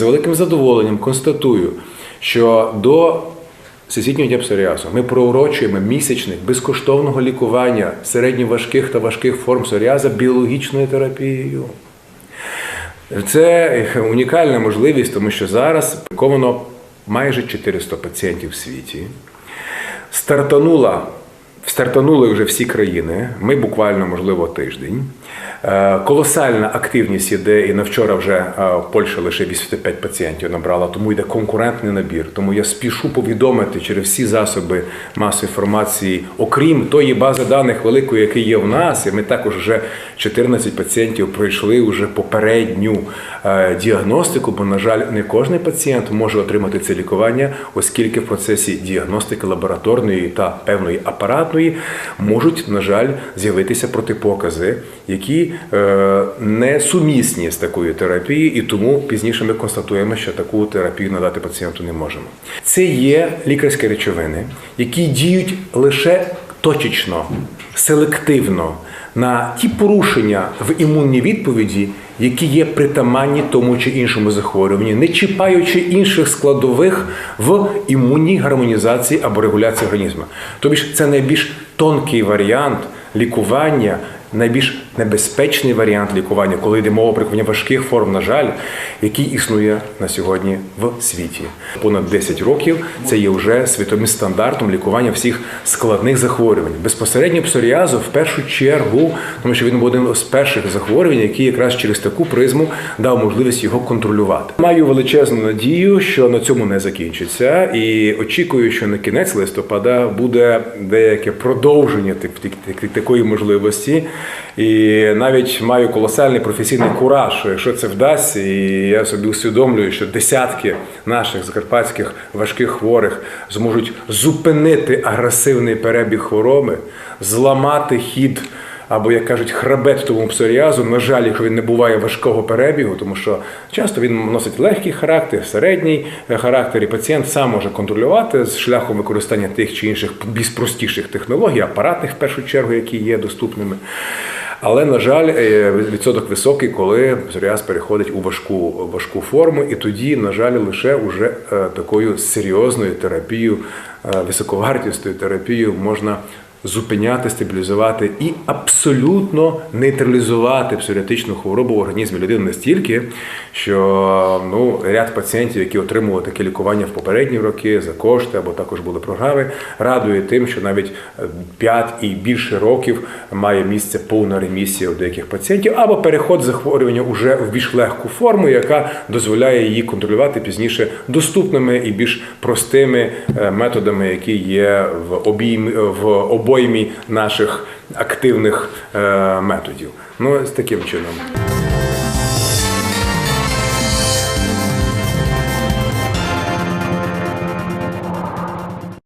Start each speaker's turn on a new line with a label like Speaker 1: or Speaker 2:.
Speaker 1: З великим задоволенням констатую, що до всесвітнього дня псоріазу ми проурочуємо місячник безкоштовного лікування середньоважких та важких форм псоріаза біологічною терапією. Це унікальна можливість, тому що зараз ліковано майже 400 пацієнтів в світі. Стартанула, стартанули вже всі країни. Ми буквально, можливо, тиждень. Е, Колосальна активність іде, і на вчора вже е, Польща лише 85 пацієнтів набрала, тому йде конкурентний набір. Тому я спішу повідомити через всі засоби масової інформації, окрім тої бази даних великої, яка є в нас, і ми також вже 14 пацієнтів пройшли вже попередню е, діагностику, бо, на жаль, не кожен пацієнт може отримати це лікування, оскільки в процесі діагностики лабораторної та певної апаратної можуть, на жаль, з'явитися протипокази, які е, не сумісні з такою терапією, і тому пізніше ми констатуємо, що таку терапію надати пацієнту не можемо. Це є лікарські речовини, які діють лише точечно, селективно на ті порушення в імунній відповіді, які є притаманні тому чи іншому захворюванні, не чіпаючи інших складових в імунній гармонізації або регуляції організму. Тобто це найбільш тонкий варіант лікування. Найбільш небезпечний варіант лікування, коли йде мова про лікування важких форм, на жаль, який існує на сьогодні в світі. Понад 10 років це є вже світовим стандартом лікування всіх складних захворювань. Безпосередньо псоріазу в першу чергу, тому що він був один з перших захворювань, який якраз через таку призму дав можливість його контролювати. Маю величезну надію, що на цьому не закінчиться, і очікую, що на кінець листопада буде деяке продовження такої можливості. І навіть маю колосальний професійний кураж, що якщо це вдасться, і я собі усвідомлюю, що десятки наших закарпатських важких хворих зможуть зупинити агресивний перебіг хвороби, зламати хід. Або, як кажуть, хребет тому псоріазу, на жаль, якщо він не буває важкого перебігу, тому що часто він носить легкий характер, середній е, характер, і пацієнт сам може контролювати з шляхом використання тих чи інших більш простіших технологій, апаратних в першу чергу, які є доступними. Але, на жаль, е, відсоток високий, коли псоріаз переходить у важку, важку форму, і тоді, на жаль, лише уже е, такою серйозною терапією, високовартісною терапією можна зупиняти, стабілізувати і абсолютно нейтралізувати псоріатичну хворобу в організмі людини настільки, що ну, ряд пацієнтів, які отримували таке лікування в попередні роки за кошти або також були програми, радує тим, що навіть 5 і більше років має місце повна ремісія у деяких пацієнтів, або переход захворювання уже в більш легку форму, яка дозволяє її контролювати пізніше доступними і більш простими е, методами, які є в обіймі в обоймі наших активних е, методів. Ну, з таким чином.